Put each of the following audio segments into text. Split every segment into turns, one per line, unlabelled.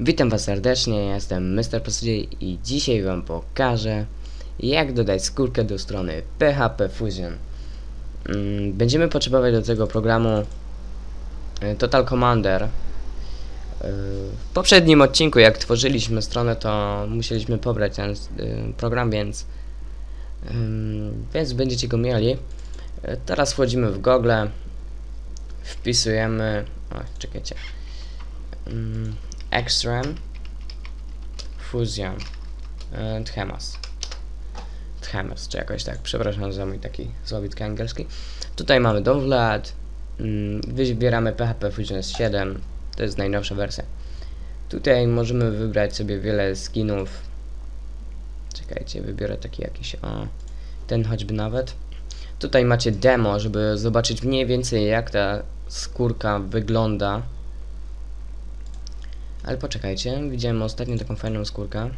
Witam was serdecznie, jestem Mr. Posudzie i dzisiaj wam pokażę jak dodać skórkę do strony PHP Fusion. Mm, Będziemy potrzebować do tego programu y, Total Commander. Y, W poprzednim odcinku jak tworzyliśmy stronę to musieliśmy pobrać ten y, program, więc więc będziecie go mieli. Teraz wchodzimy w Google, wpisujemy, o, czekajcie, Ym, Extreme Fusion e, Tchemas. Tchemas, czy jakoś tak, przepraszam za mój taki słabitki angielski. Tutaj mamy download mm, wybieramy PHP Fusion 7 to jest najnowsza wersja. Tutaj możemy wybrać sobie wiele skinów. Czekajcie, wybiorę taki jakiś o, ten choćby nawet. Tutaj macie demo, żeby zobaczyć mniej więcej jak ta skórka wygląda ale poczekajcie, widziałem ostatnio taką fajną skórkę.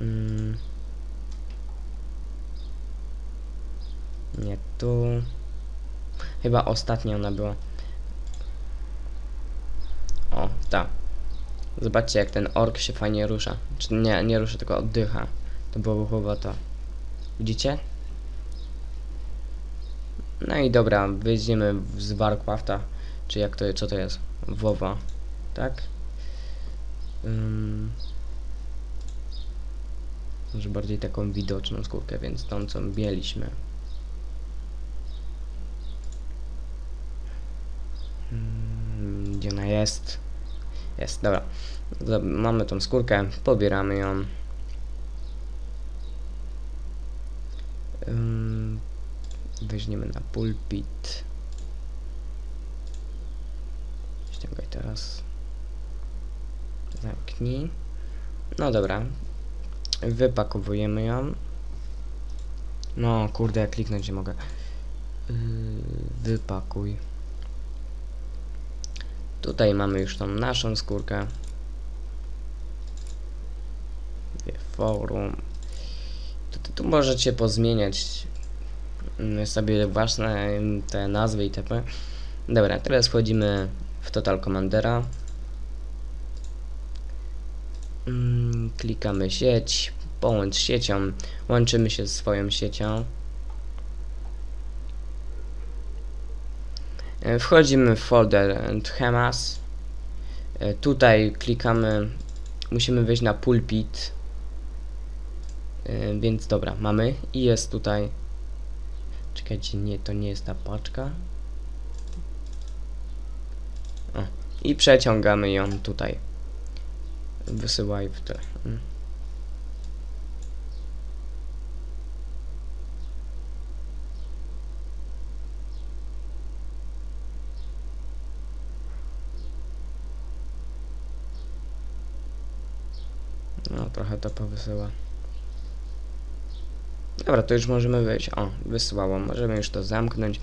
Mm. Nie tu. Chyba ostatnia ona była. O, ta. Zobaczcie jak ten ork się fajnie rusza. Czy nie, nie rusza, tylko oddycha. To było chyba to. Widzicie? No i dobra, wyjdziemy z Warcrafta. Czy jak to, co to jest? WoWa tak? Może bardziej taką widoczną skórkę, więc tą co mieliśmy. Gdzie ona jest? Jest, dobra. Mamy tą skórkę, pobieramy ją. Weźmiemy na pulpit. Ściągaj teraz. Zamknij. No dobra. Wypakowujemy ją. No kurde, kliknąć nie mogę. Yy, wypakuj. Tutaj mamy już tą naszą skórkę. Forum. Tu, tu, możecie pozmieniać sobie własne te nazwy itp. Dobra, teraz wchodzimy w Total Commandera. Mm, klikamy sieć, połącz siecią, łączymy się z swoją siecią. E, wchodzimy w folder Tchemas. E, tutaj klikamy, musimy wejść na pulpit. E, więc dobra, mamy i jest tutaj. Czekajcie, nie, to nie jest ta paczka. O, I przeciągamy ją tutaj wysyłaj w. Mm. No, trochę to powysyła. Dobra, to już możemy wyjść. O, wysłało. Możemy już to zamknąć.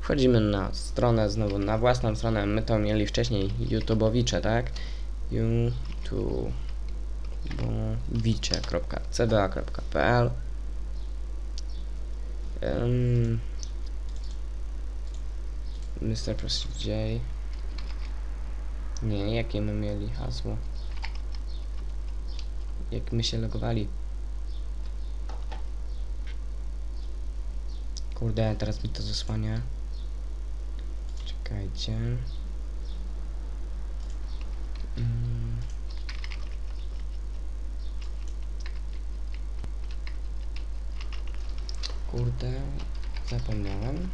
Wchodzimy na stronę, znowu na własną stronę. My to mieli wcześniej YouTubeowicze, tak? youtubowicze.cda.pl um, Mr. Prestige J Nie, jakie my mieli hasło? Jak my się logowali? Kurde, teraz mi to zasłania. Czekajcie. Mm. Kurde, zapomniałem.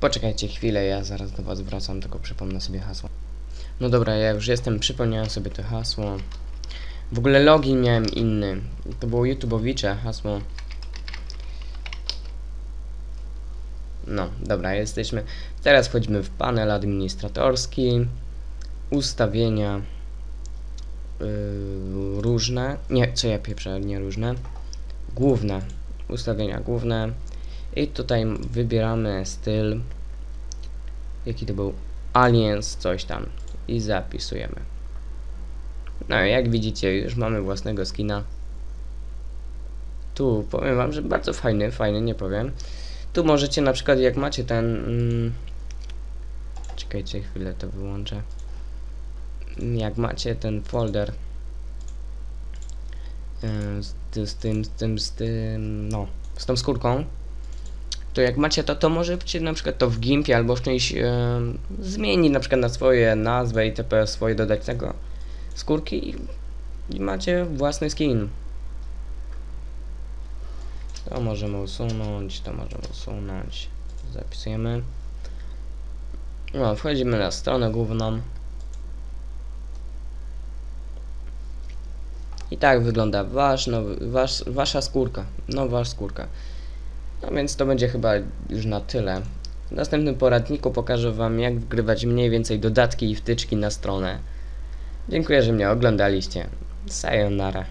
Poczekajcie chwilę, ja zaraz do was wracam, tylko przypomnę sobie hasło. No dobra, ja już jestem, przypomniałem sobie to hasło. W ogóle login miałem inny. To było YouTubeowicze hasło. No, dobra, jesteśmy. Teraz wchodzimy w panel administratorski, ustawienia yy, różne, nie, co ja pieprzę, nie różne, główne, ustawienia główne i tutaj wybieramy styl, jaki to był, aliens, coś tam i zapisujemy. No jak widzicie, już mamy własnego skina. Tu powiem wam, że bardzo fajny, fajny, nie powiem. tu możecie na przykład jak macie ten... Mm, czekajcie chwilę, to wyłączę. Jak macie ten folder z, z tym, z tym, z tym, no, z tą skórką, to jak macie to, to możecie na przykład to w Gimpie albo w czymś yy, zmienić na przykład na swoje nazwę itp. swoje dodać tego skórki i, i macie własny skin. To możemy usunąć, to możemy usunąć. Zapisujemy. No, wchodzimy na stronę główną. I tak wygląda wasz wasz, wasza skórka. Nowa skórka. No więc to będzie chyba już na tyle. W następnym poradniku pokażę wam jak wgrywać mniej więcej dodatki i wtyczki na stronę. Dziękuję, że mnie oglądaliście. Sayonara.